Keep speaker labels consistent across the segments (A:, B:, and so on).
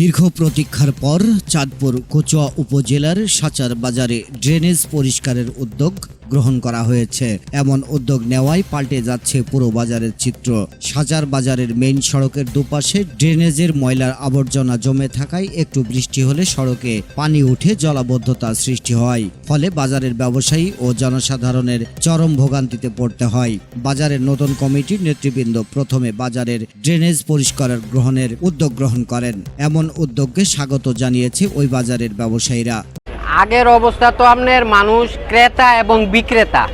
A: দীর্ঘ প্রতীক্ষার পর চাঁদপুর কচুয়া উপজেলার সাচার বাজারে ড্রেনেজ পরিষ্কারের উদ্যোগ গ্রহণ করা হয়েছে। এমন উদ্যোগ নেওয়ায় পাল্টে যাচ্ছে পুরো বাজারের চিত্র। সাজার বাজারের মেইন সড়কের দুপাশে ড্রেনেজের ময়লার আবর্জনা জমে থাকায় একটু বৃষ্টি হলে সড়কে পানি উঠে জলাবদ্ধতা সৃষ্টি হয়। ফলে বাজারের ব্যবসায়ী ও জনসাধারণের চরম ভোগান্তিতে পড়তে হয়। বাজারের নতুন কমিটির নেতৃবৃন্দ প্রথমে বাজারের ড্রেনেজ পরিষ্কারের গ্রহণের উদ্যোগ গ্রহণ করেন। এমন উদ্যোগকে স্বাগত জানিয়েছে ওই বাজারের ব্যবসায়ীরা।
B: আগের অবস্থা তো আপনার মানুষ ক্রেতা এবং বিক্রেতা।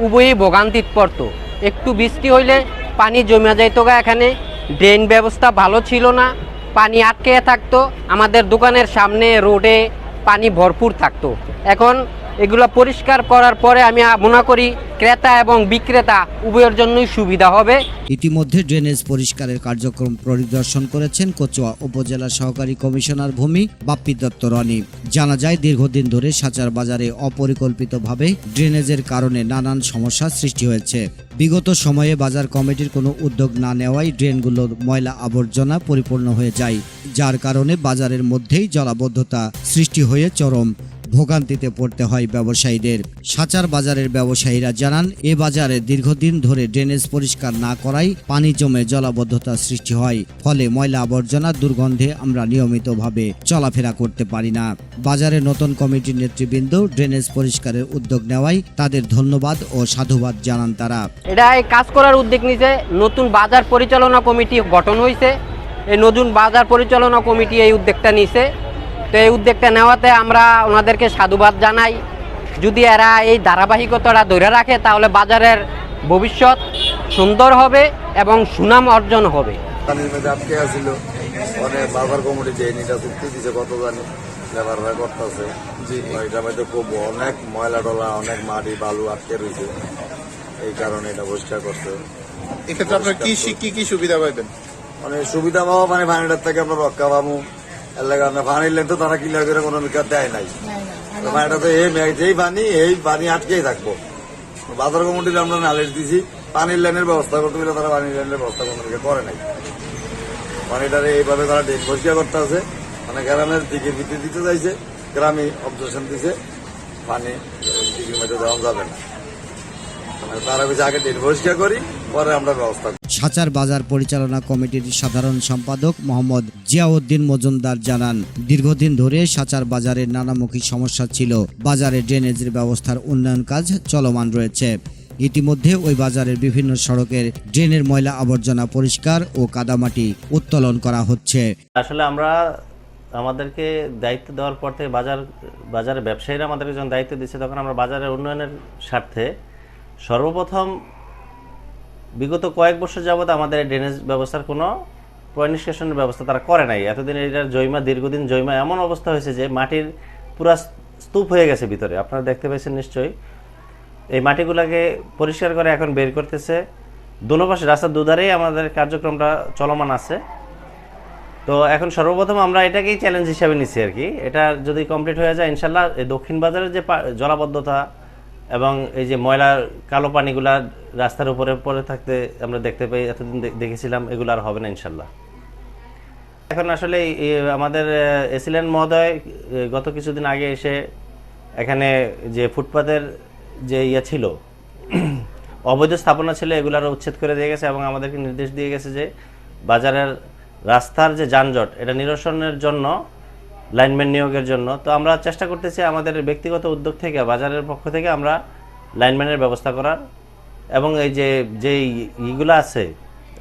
B: উভয়ই ভোগান্তিত পড়ত। একটু বৃষ্টি হইলে পানি জমে যাইত গা এখানে। ড্রেন ব্যবস্থা ভালো ছিল না। পানি আটকে থাকতো। আমাদের দোকানের সামনে রোডে পানি ভরপুর থাকতো। এখন এগুলো পরিষ্কার করার পরে আমি মনে করি ক্রেতা এবং বিক্রেতা উভয়ের জন্যই সুবিধা হবে।
A: ইতিমধ্যে ড্রেনেজ পরিষ্কারের কার্যক্রম পরিদর্শন করেছেন কচুয়া উপজেলা সহকারী কমিশনার ভূমি বাপ্পি দত্ত রনি। জানা যায়, দীর্ঘদিন ধরে সাচার বাজারে অপরিকল্পিতভাবে ড্রেনেজের কারণে নানান সমস্যার সৃষ্টি হয়েছে। বিগত সময়ে বাজার কমিটির কোনো উদ্যোগ না নেওয়ায় ড্রেনগুলোর ময়লা আবর্জনা পরিপূর্ণ হয়ে যায়, যার কারণে বাজারের মধ্যেই জলাবদ্ধতা সৃষ্টি হয়ে চরম ভোগান্তিতে পড়তে হয় ব্যবসায়ীদের। সাচার বাজারের ব্যবসায়ীরা জানান, এ বাজারে দীর্ঘদিন ধরে ড্রেনেজ পরিষ্কার না করায় পানি জমে জলাবদ্ধতা সৃষ্টি হয়, ফলে ময়লা আবর্জনা দুর্গন্ধে আমরা নিয়মিতভাবে চলাফেরা করতে পারি না। বাজারের নতুন কমিটির নেতৃবৃন্দ ড্রেনেজ পরিষ্কারের উদ্যোগ নেওয়ায় তাদের ধন্যবাদ ও সাধুবাদ জানান তারা।
B: এটা কাজ করার উদ্যোগ নিছে নতুন বাজার পরিচালনা কমিটি গঠন হয়েছে, এই নতুন বাজার পরিচালনা কমিটি এই উদ্যোগটা নিছে তো এই উদ্যোগটা নেওয়াতে আমরা ওনাদেরকে সাধুবাদ জানাই। যদি এরা এই ধারাবাহিকতাটা ধরে রাখে তাহলে বাজারের ভবিষ্যৎ সুন্দর হবে এবং সুনাম অর্জন হবে।
C: আটকে আছিল। অনেক বাজার কমিটি যে নিটা চুক্তি দিছে কত জানি করতেছে। মধ্যে খুব অনেক ময়লা টলা অনেক মাটি বালু আটকে রয়েছে এই কারণে এটা পরিষ্কার
D: এক্ষেত্রে আপনার কি কি কি সুবিধা পাইবেন?
C: মানে সুবিধা পাবো মানে পানিটার থেকে আমরা রক্ষা পাবো। এর লাগে পানির লেন তো তারা কিলার করে কোনো দেয় নাই? তো এই যেই পানি এই পানি আটকেই থাকব। বাজার কমিটির আমরা নালিশ দিছি পানির লাইনের ব্যবস্থা করতে গেলে তারা পানির লাইনের ব্যবস্থা কোনো করে নাই। পানিটারে এইভাবে তারা ডেট পরিষ্কার করতে আছে। মানে গ্রামের দিকে ভিত্তি দিতে চাইছে গ্রামে অবজেকশন দিছে পানি মধ্যে দেওয়া যাবে না। মানে তারা বেশি আগে ডেট পরিষ্কার করি পরে আমরা ব্যবস্থা করি।
A: সাচার বাজার পরিচালনা কমিটির সাধারণ সম্পাদক মোহাম্মদ জিয়াউদ্দিন মজুমদার জানান, দীর্ঘদিন ধরে সাচার বাজারের নানামুখী সমস্যা ছিল। বাজারে ড্রেনেজের ব্যবস্থার উন্নয়ন কাজ চলমান রয়েছে। ইতিমধ্যে ওই বাজারের বিভিন্ন সড়কের ড্রেনের ময়লা আবর্জনা পরিষ্কার ও কাদামাটি উত্তোলন করা হচ্ছে।
E: আসলে আমরা আমাদেরকে দায়িত্ব দেওয়ার পর থেকে বাজার, বাজারের ব্যবসায়ীরা আমাদেরকে যখন দায়িত্ব দিচ্ছে, তখন আমরা বাজারের উন্নয়নের স্বার্থে সর্বপ্রথম বিগত কয়েক বছর যাবত আমাদের ড্রেনেজ ব্যবস্থার কোনো পয়নিষ্কাশনের ব্যবস্থা তারা করে নাই। এতদিন এটার জৈমা, দীর্ঘদিন জৈমা এমন অবস্থা হয়েছে যে মাটির পুরা স্তূপ হয়ে গেছে ভিতরে। আপনারা দেখতে পেয়েছেন নিশ্চয়ই। এই মাটিগুলোকে পরিষ্কার করে এখন বের করতেছে। দুনো পাশে, রাস্তার দুধারেই আমাদের কার্যক্রমটা চলমান আছে। তো এখন সর্বপ্রথম আমরা এটাকেই চ্যালেঞ্জ হিসাবে নিচ্ছি আর কি। এটা যদি কমপ্লিট হয়ে যায় ইনশাল্লাহ দক্ষিণ বাজারের যে জলাবদ্ধতা এবং এই যে ময়লা, কালো পানিগুলা রাস্তার উপরে পড়ে থাকতে আমরা দেখতে পাই, এতদিন দেখেছিলাম, এগুলো আর হবে না ইনশাল্লাহ। এখন আসলে আমাদের এসিলেন মহোদয় গত কিছুদিন আগে এসে এখানে যে ফুটপাতের যে ইয়ে ছিল, অবৈধ স্থাপনা ছিল এগুলার উচ্ছেদ করে দিয়ে গেছে এবং আমাদেরকে নির্দেশ দিয়ে গেছে যে বাজারের রাস্তার যে যানজট, এটা নিরসনের জন্য লাইনম্যান নিয়োগের জন্য। তো আমরা চেষ্টা করতেছি আমাদের ব্যক্তিগত উদ্যোগ থেকে, বাজারের পক্ষ থেকে আমরা লাইনম্যানের ব্যবস্থা করার। এবং এই যে যে ইগুলো আছে,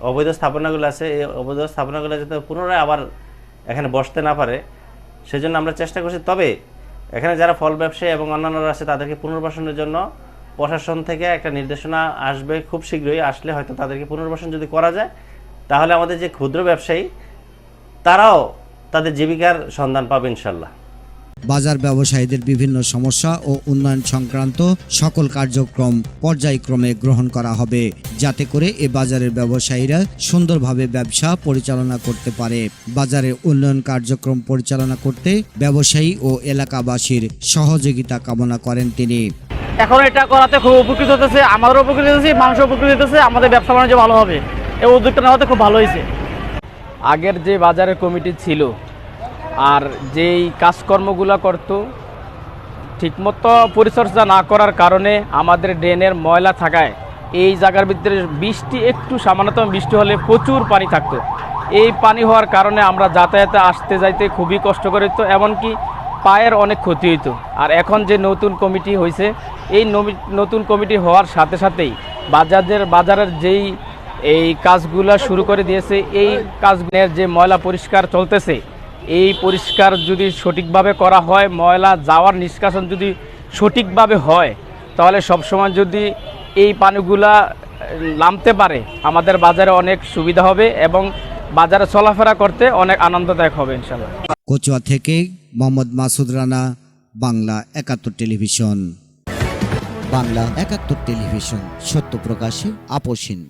E: অবৈধ স্থাপনাগুলো আছে, এই অবৈধ স্থাপনাগুলো যাতে পুনরায় আবার এখানে বসতে না পারে, সেজন্য আমরা চেষ্টা করছি। তবে এখানে যারা ফল ব্যবসায়ী এবং অন্যান্যরা আছে, তাদেরকে পুনর্বাসনের জন্য প্রশাসন থেকে একটা নির্দেশনা আসবে খুব শীঘ্রই। আসলে হয়তো তাদেরকে পুনর্বাসন যদি করা যায়, তাহলে আমাদের যে ক্ষুদ্র ব্যবসায়ী, তারাও তাদের জীবিকার সন্ধান পাবে ইনশাল্লাহ
A: বাজার ব্যবসায়ীদের বিভিন্ন সমস্যা ও উন্নয়ন সংক্রান্ত সকল কার্যক্রম পর্যায়ক্রমে গ্রহণ করা হবে যাতে করে এ বাজারের ব্যবসায়ীরা সুন্দরভাবে ব্যবসা পরিচালনা করতে পারে। বাজারের উন্নয়ন কার্যক্রম পরিচালনা করতে ব্যবসায়ী ও এলাকাবাসীর সহযোগিতা কামনা করেন তিনি।
F: এখন এটা করাতে খুব উপকৃত হতেছে আমারও উপকৃত হতেছে মানুষও উপকৃত হতেছে আমাদের ব্যবসা বাণিজ্য ভালো হবে। এই উদ্যোগটা নেওয়াতে খুব ভালো হয়েছে
G: আগের যে বাজারের কমিটি ছিল
F: আর যেই কাজকর্মগুলো করতো, ঠিকমতো পরিচর্যা না করার কারণে আমাদের ড্রেনের ময়লা থাকায় এই জায়গার ভিতরে বৃষ্টি একটু সামান্যতম বৃষ্টি হলে প্রচুর পানি থাকতো। এই পানি হওয়ার কারণে আমরা যাতায়াতে আসতে যাইতে খুবই কষ্ট করে তো এমনকি পায়ের অনেক ক্ষতি হইতো। আর এখন যে নতুন কমিটি হয়েছে এই নতুন কমিটি হওয়ার সাথে সাথেই বাজারের বাজারের যেই এই কাজগুলো শুরু করে দিয়েছে। এই কাজগুলোর যে ময়লা পরিষ্কার চলতেছে, এই পরিষ্কার যদি সঠিকভাবে করা হয়, ময়লা যাওয়ার নিষ্কাশন যদি সঠিকভাবে হয়, তাহলে সবসময় যদি এই পানিগুলা নামতে পারে, আমাদের বাজারে অনেক সুবিধা হবে এবং বাজারে চলাফেরা করতে অনেক আনন্দদায়ক হবে ইনশাল্লাহ
A: কচুয়া থেকে মোহাম্মদ মাসুদ রানা, বাংলা একাত্তর টেলিভিশন। বাংলা একাত্তর টেলিভিশন, সত্য প্রকাশে আপোষহীন